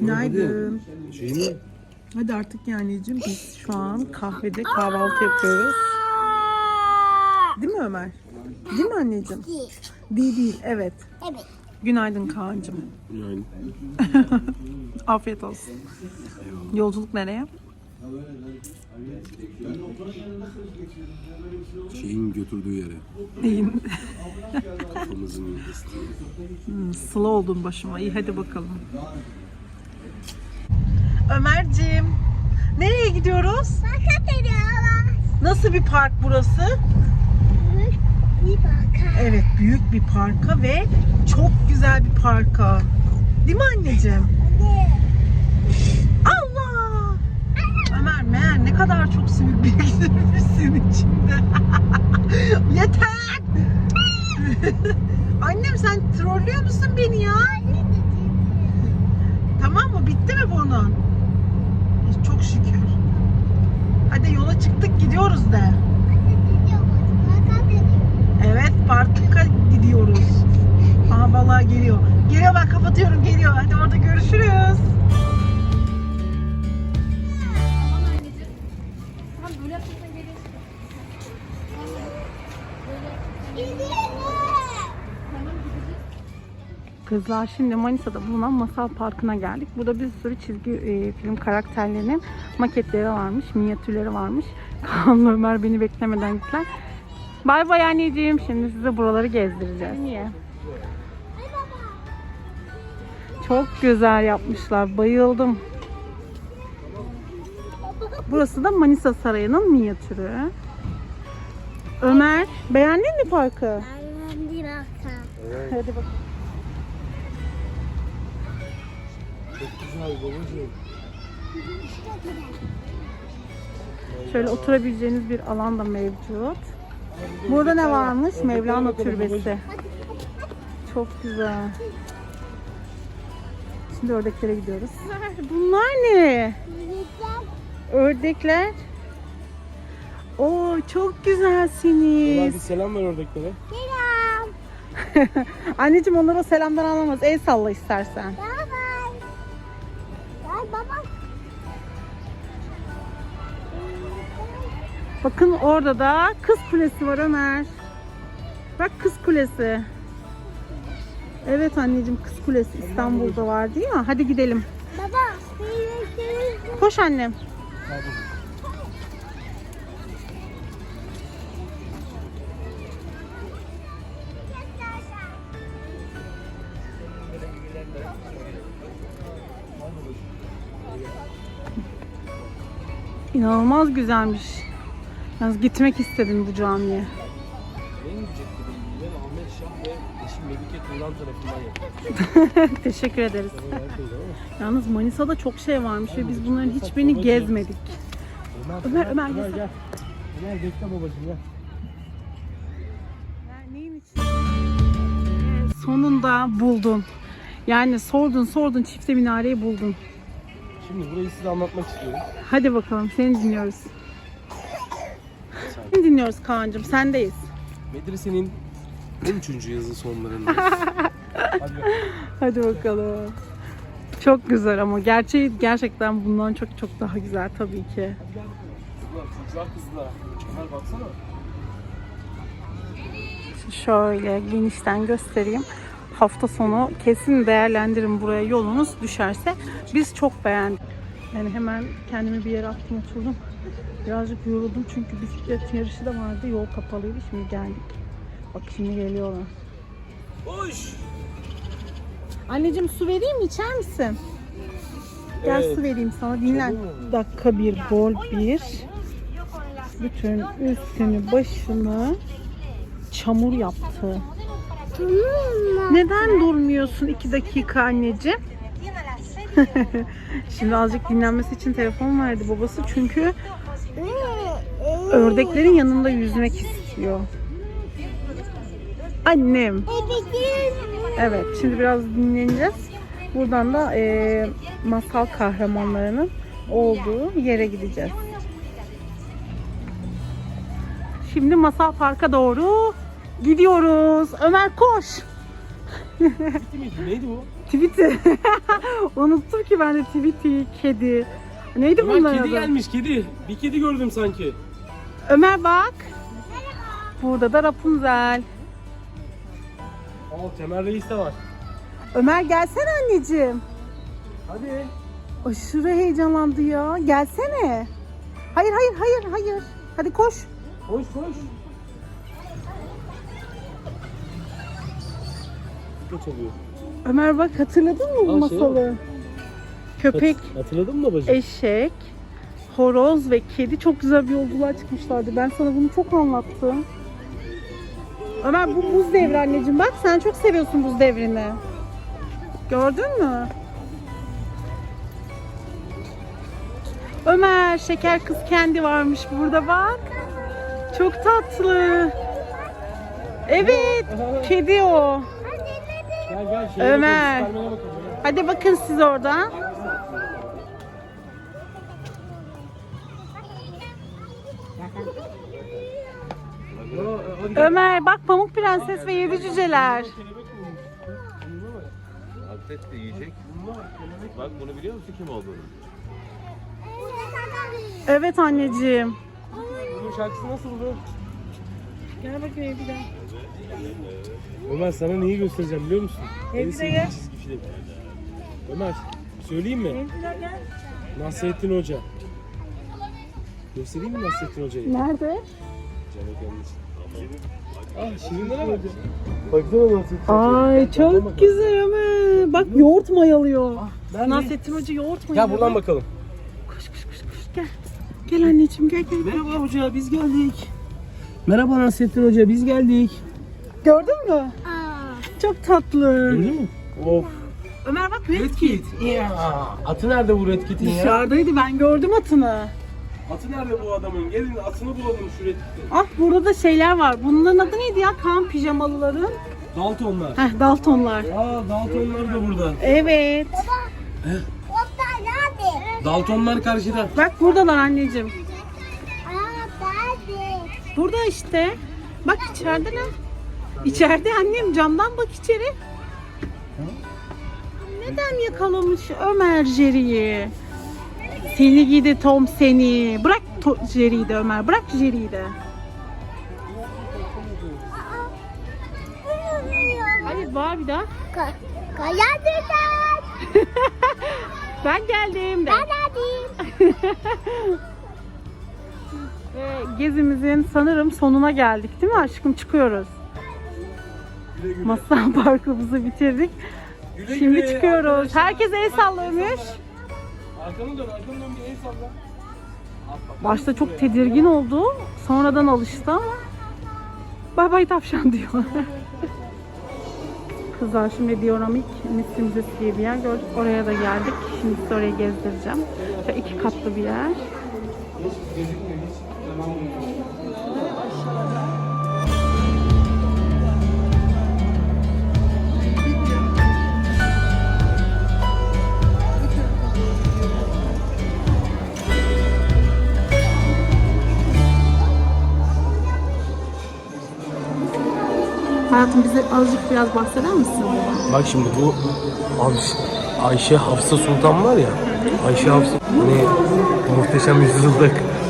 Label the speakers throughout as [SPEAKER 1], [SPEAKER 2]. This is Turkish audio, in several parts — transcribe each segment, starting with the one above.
[SPEAKER 1] Günaydın.
[SPEAKER 2] Şey mi?
[SPEAKER 1] Hadi artık yaneciğim biz şu an kahvede kahvaltı yapıyoruz. Değil mi Ömer? Değil mi anneciğim? Değil değil evet.
[SPEAKER 3] Evet.
[SPEAKER 1] Günaydın Kaan'cığım.
[SPEAKER 2] Yani
[SPEAKER 1] Afiyet olsun. Yolculuk nereye?
[SPEAKER 2] Şeyin götürdüğü yere.
[SPEAKER 1] Neyin?
[SPEAKER 2] Kafamızın.
[SPEAKER 1] Hmm, Sıla oldun başıma. İyi hadi bakalım. Ömerciğim, nereye gidiyoruz? Nasıl bir park burası?
[SPEAKER 3] Bir bakar.
[SPEAKER 1] Evet, büyük bir parka ve çok güzel bir parka. Değil mi anneciğim? Allah! Ömer meğer ne kadar çok sümük biriktirmişsin içinde. Yeter! Annem sen trollüyor musun beni ya? Tamam mı? Bitti mi bunun? Çok şükür. Hadi yola çıktık gidiyoruz de. Evet parka gidiyoruz. Aha vallahi geliyor. Geliyor ben kapatıyorum geliyor. Hadi orada görüşürüz. Kızlar şimdi Manisa'da bulunan Masal Parkı'na geldik. Burada bir sürü çizgi e, film karakterlerinin maketleri varmış, minyatürleri varmış. Kaan'la Ömer beni beklemeden gittiler. Bay bay anneciğim. Şimdi size buraları gezdireceğiz. Niye? Çok güzel yapmışlar. Bayıldım. Burası da Manisa Sarayı'nın minyatürü. Ömer, beğendin mi parkı? Hadi bakalım.
[SPEAKER 2] Çok güzel babacığım.
[SPEAKER 1] Şöyle oturabileceğiniz bir alan da mevcut. Burada ne varmış? Mevlana Türbesi. Çok güzel. Şimdi ördeklere gidiyoruz. Bunlar ne? Ördekler. Oo çok güzelsiniz.
[SPEAKER 2] bir selam ver oradakilara.
[SPEAKER 1] Anneciğim onlara selamdan anlamaz. El salla istersen. Bakın orada da kız kulesi var Ömer. Bak kız kulesi. Evet anneciğim kız kulesi İstanbul'da vardı ya. Hadi gidelim.
[SPEAKER 3] Baba,
[SPEAKER 1] Koş annem. İnanılmaz güzelmiş. Yalnız gitmek istedim bu camiye.
[SPEAKER 2] En yüce kılığıyla Ahmet Şah ve eşi Melike Turan tarafından yapılmış.
[SPEAKER 1] Teşekkür ederiz. Yalnız Manisa'da çok şey varmış ve biz bunların hiçbirini gezmedik. Ömer, Ömer,
[SPEAKER 2] Ömer
[SPEAKER 1] gel.
[SPEAKER 2] Ömer bekle babacığım gel.
[SPEAKER 1] Neyin için? Sonunda buldun. Yani sordun sordun çifte minareyi buldun.
[SPEAKER 2] Şimdi burayı size anlatmak istiyorum.
[SPEAKER 1] Hadi bakalım seni dinliyoruz. Seni dinliyoruz Kaan'cığım sendeyiz.
[SPEAKER 2] Medresenin 13. yazı sonlarında. Hadi bakalım.
[SPEAKER 1] Hadi bakalım. Çok güzel ama gerçeği gerçekten bundan çok çok daha güzel tabii ki.
[SPEAKER 2] Kızlar, kızlar. Ömer baksana.
[SPEAKER 1] Şöyle genişten göstereyim. Hafta sonu kesin değerlendirin buraya yolunuz düşerse. Biz çok beğendik. Yani hemen kendimi bir yere attım oturdum. Birazcık yoruldum çünkü bisiklet yarışı da vardı. Yol kapalıydı. Şimdi geldik. Bak şimdi geliyorlar.
[SPEAKER 2] Hoş.
[SPEAKER 1] Anneciğim su vereyim mi? İçer misin? Gel
[SPEAKER 2] Evet.
[SPEAKER 1] su vereyim sana. Dinlen. Dakika bir, gol bir. Bütün üstünü başını çamur yaptı. Neden durmuyorsun iki dakika anneciğim? Şimdi azıcık dinlenmesi için telefon verdi babası çünkü ördeklerin yanında yüzmek istiyor. Annem. Evet şimdi biraz dinleneceğiz. Buradan da eee, masal kahramanlarının olduğu yere gideceğiz. Şimdi masal parka doğru gidiyoruz. Ömer koş.
[SPEAKER 2] Miydi? Neydi bu?
[SPEAKER 1] Tweety. Unuttum ki ben de Tweety, kedi. Neydi
[SPEAKER 2] Ömer
[SPEAKER 1] bunların
[SPEAKER 2] kedi
[SPEAKER 1] adı?
[SPEAKER 2] gelmiş kedi. Bir kedi gördüm sanki.
[SPEAKER 1] Ömer bak. Burada da Rapunzel.
[SPEAKER 2] Aa Temel Reis de var.
[SPEAKER 1] Ömer gelsene anneciğim.
[SPEAKER 2] Hadi.
[SPEAKER 1] Aşırı heyecanlandı ya. Gelsene. Hayır hayır hayır hayır. Hadi koş.
[SPEAKER 2] Koş koş. Geç oluyor.
[SPEAKER 1] Ömer bak hatırladın mı bu
[SPEAKER 2] Aa, şey
[SPEAKER 1] masalı? Köpek,
[SPEAKER 2] Hat- Hatırladın mı babacığım?
[SPEAKER 1] eşek, horoz ve kedi çok güzel bir yolculuğa çıkmışlardı. Ben sana bunu çok anlattım. Ömer bu buz devri anneciğim. Bak sen çok seviyorsun buz devrini. Gördün mü? Ömer şeker kız kendi varmış burada bak. Çok tatlı. Evet, kedi o.
[SPEAKER 2] Gel gel. şeye
[SPEAKER 1] Ömer.
[SPEAKER 2] bakalım, Süpermen'e bakalım, gel.
[SPEAKER 1] Hadi bakın siz orada.
[SPEAKER 2] Aa, hadi gel.
[SPEAKER 1] Ömer bak Pamuk Prenses ve Yedi Cüceler.
[SPEAKER 2] Kelebek bulmuş. Mı?
[SPEAKER 4] Atlet de yiyecek.
[SPEAKER 2] Var, kelebek.
[SPEAKER 4] Bak bunu biliyor musun kim olduğunu?
[SPEAKER 1] Evet anneciğim.
[SPEAKER 2] Bunun şarkısı nasıldı?
[SPEAKER 1] Gel bakayım bir daha.
[SPEAKER 2] Ömer sana neyi göstereceğim biliyor musun? Sevdiğim
[SPEAKER 1] gel.
[SPEAKER 2] film. Ömer söyleyeyim mi? Nasrettin Hoca. Göstereyim mi Nasrettin Hoca'yı?
[SPEAKER 1] Nerede?
[SPEAKER 2] Canı kendisi. Ah şirinlere bak. Baksana Nasrettin
[SPEAKER 1] Ay çok güzel Ömer. Bak yoğurt mayalıyor.
[SPEAKER 2] Nerede?
[SPEAKER 1] Nasrettin Hoca yoğurt mayalıyor.
[SPEAKER 2] Gel buradan bakalım.
[SPEAKER 1] Koş koş koş koş gel. Gel anneciğim gel gel.
[SPEAKER 2] Merhaba hoca biz geldik. Merhaba Nasrettin Hoca biz geldik.
[SPEAKER 1] Gördün mü? Çok tatlı.
[SPEAKER 2] Gördün mü? Of.
[SPEAKER 1] Ömer bak
[SPEAKER 2] Red Kit. Ya. Atı nerede bu Red Kit'in ya?
[SPEAKER 1] Dışarıdaydı ben gördüm atını.
[SPEAKER 2] Atı nerede bu adamın? Gelin atını bulalım şu Red Kit'in.
[SPEAKER 1] Ah burada da şeyler var. Bunların adı neydi ya? Kan pijamalıların.
[SPEAKER 2] Daltonlar.
[SPEAKER 1] Heh Daltonlar.
[SPEAKER 2] Aa Daltonlar da burada.
[SPEAKER 1] Evet.
[SPEAKER 3] Baba nerede?
[SPEAKER 2] Daltonlar karşıda.
[SPEAKER 1] Bak buradalar anneciğim. Burada işte. Bak içeride ne? İçeride annem camdan bak içeri. Neden yakalamış Ömer Jerry'i? Seni gidi Tom seni. Bırak Jerry'i de Ömer. Bırak Jerry'i de. Hayır var bir daha.
[SPEAKER 3] Ka Kaya.
[SPEAKER 1] Ben geldim de.
[SPEAKER 3] Ben hadi.
[SPEAKER 1] Ve gezimizin sanırım sonuna geldik değil mi aşkım? Çıkıyoruz.
[SPEAKER 2] Güle
[SPEAKER 1] parkımızı bitirdik.
[SPEAKER 2] Güle
[SPEAKER 1] Şimdi
[SPEAKER 2] güle
[SPEAKER 1] çıkıyoruz.
[SPEAKER 2] arkadaşlar.
[SPEAKER 1] Herkes el sallamış.
[SPEAKER 2] Arkanı dön, arkanı dön bir el salla.
[SPEAKER 1] Başta çok tedirgin oldu. Sonradan alıştı ama bay bay tavşan diyor. Kızlar şimdi Dioramik Misli Müzesi diye bir yer gördük. Oraya da geldik. Şimdi size orayı gezdireceğim. Şöyle iki katlı bir yer. Hayatım bize azıcık biraz bahseder misin?
[SPEAKER 2] Bak şimdi bu Ayşe, Hafsa Sultan var ya. Ayşe Hafsa hani muhteşem yüzyılda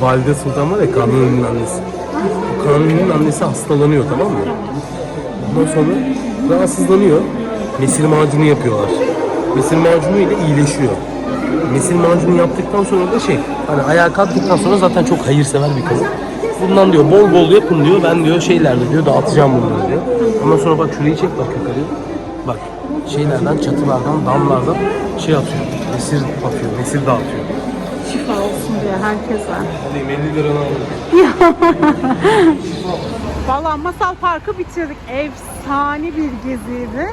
[SPEAKER 2] Valide Sultan var ya Kanuni'nin annesi. Bu Kanuni'nin annesi hastalanıyor tamam mı? Ondan sonra rahatsızlanıyor. Mesir macunu yapıyorlar. Mesir macunu ile iyileşiyor. Mesir macunu yaptıktan sonra da şey hani ayağa kalktıktan sonra zaten çok hayırsever bir kadın. Bundan diyor bol bol yapın diyor. Ben diyor şeylerde diyor dağıtacağım bunları diyor. Ondan sonra bak şurayı çek bak yukarıya. Bak şeylerden çatılardan damlardan şey atıyor. Mesir atıyor. Mesir dağıtıyor.
[SPEAKER 1] Şifa olsun diye herkese.
[SPEAKER 2] Alayım 50 liranı aldım.
[SPEAKER 1] Valla Masal Parkı bitirdik. Efsane bir geziydi.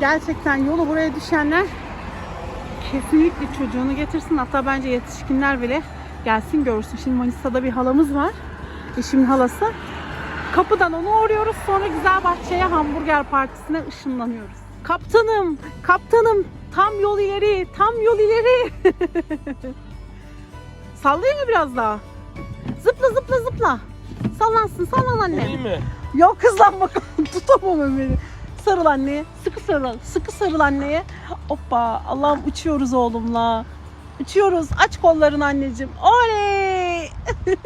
[SPEAKER 1] Gerçekten yolu buraya düşenler kesinlikle çocuğunu getirsin. Hatta bence yetişkinler bile gelsin görsün. Şimdi Manisa'da bir halamız var. Eşimin halası. Kapıdan onu uğruyoruz. Sonra güzel bahçeye hamburger partisine ışınlanıyoruz. Kaptanım, kaptanım tam yol ileri, tam yol ileri. Sallayayım mı biraz daha? Zıpla zıpla zıpla. Sallansın sallan anne.
[SPEAKER 2] Değil mi?
[SPEAKER 1] Yok bakalım tutamam Ömer'i. Sarıl anneye. Sıkı sarıl. Sıkı sarıl anneye. Hoppa. Allah'ım uçuyoruz oğlumla. Uçuyoruz. Aç kollarını anneciğim. Oley.